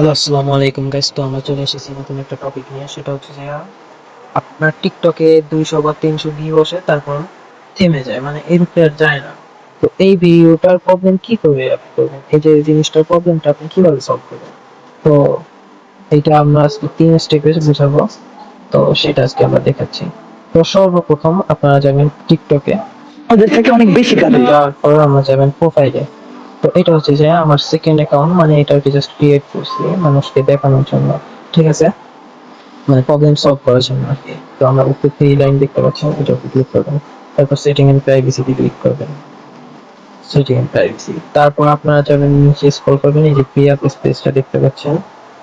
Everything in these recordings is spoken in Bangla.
হ্যালো আলাইকুম গাইস তো আমরা চলে এসেছি নতুন একটা টপিক নিয়ে। সেটা হচ্ছে যে, আপনার টিকটকে দুইশো বা তিনশো ভিউ আসে, তারপর থেমে যায় মানে আর যায় না। তো এই প্রবলেম কি করে আপনি করবেন এই যে জিনিসটার প্রবলেমটা আপনি কীভাবে সলভ করবেন? তো এইটা আমরা আজকে তিন স্টেপে বুঝাবো। তো সেটা আজকে আমরা দেখাচ্ছি। তো সর্বপ্রথম আপনারা যাবেন টিকটকে ওদের থেকে অনেক বেশি পর আমরা যাবেন প্রোফাইলে তো এটা হচ্ছে যে আমার সেকেন্ড অ্যাকাউন্ট মানে এটাকে জাস্ট ক্রিয়েট করছি মানুষকে দেখানোর জন্য, ঠিক আছে? মানে প্রবলেম সলভ করার জন্য আর কি। তো আমরা উপর থ্রি লাইন দেখতে পাচ্ছি, এটা উপর ক্লিক করবেন। তারপর সেটিং এন্ড প্রাইভেসি তে ক্লিক করবেন। সেটিং এন্ড প্রাইভেসি তারপর আপনারা যাবেন নিচে স্ক্রল করবেন, এই যে ফ্রি আপ স্পেসটা দেখতে পাচ্ছেন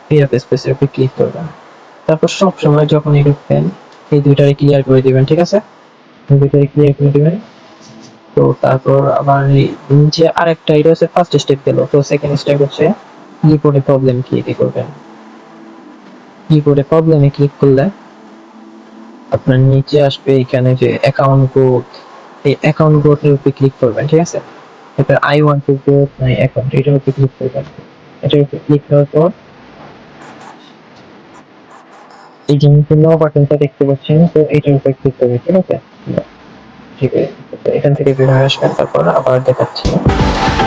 ফ্রি আপ স্পেসের উপর ক্লিক করবেন। তারপর সব সময় যখন এই ঢুকবেন এই দুইটারে ক্লিয়ার করে দিবেন, ঠিক আছে? এই দুইটারে ক্লিয়ার করে দিবেন। তো তারপর আবার নিচে আরেকটা, এটা হচ্ছে ফার্স্ট স্টেপ গেল। তো সেকেন্ড স্টেপ হচ্ছে রিপোর্টে প্রবলেম কি কি করবেন রিপোর্টে প্রবলেমে ক্লিক করলে আপনার নিচে আসবে এখানে যে অ্যাকাউন্ট গ্রোথ এই অ্যাকাউন্ট গ্রোথের উপরে ক্লিক করবেন, ঠিক আছে? এরপর I want to growth my account এটার উপরে ক্লিক করবেন। এটার উপরে ক্লিক করার পর এই যে নিচে নো বাটনটা দেখতে পাচ্ছেন, তো এটার উপরে ক্লিক করবেন, ঠিক আছে? ঠিক আছে। এখান থেকে বের আসবেন, তারপর আবার দেখাচ্ছি।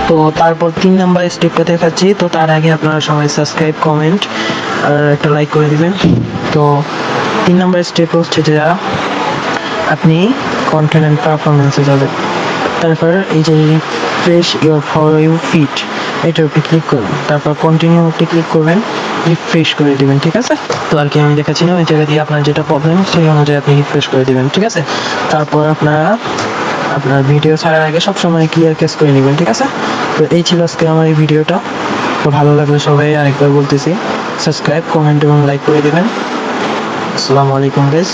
তো তারপর তিন নাম্বার স্টেপটা দেখাচ্ছি। তো তার আগে আপনারা সবাই সাবস্ক্রাইব কমেন্ট আর একটা লাইক করে দিবেন। তো তিন নাম্বার স্টেপ হচ্ছে যে আপনি কন্টেন্ট অ্যান্ড পারফরমেন্সে যাবেন। তারপর এই যে fresh your for you feed এটার উপরে ক্লিক করবেন তারপর কন্টিনিউ উপরে ক্লিক করবেন রিফ্রেশ করে দিবেন, ঠিক আছে? তো আর কি আমি দেখাচ্ছি না, ওই জায়গা দিয়ে আপনার যেটা প্রবলেম সেই অনুযায়ী আপনি রিফ্রেশ করে দিবেন, ঠিক আছে? তারপর আপনারা আপনার ভিডিও ছাড়ার আগে সবসময় ক্লিয়ার কেস করে নেবেন, ঠিক আছে? তো এই ছিল আজকে আমার এই ভিডিওটা তো ভালো লাগলে সবাই, আরেকবার বলতেছি সাবস্ক্রাইব কমেন্ট এবং লাইক করে দেবেন। আসসালামু আলাইকুম গাইস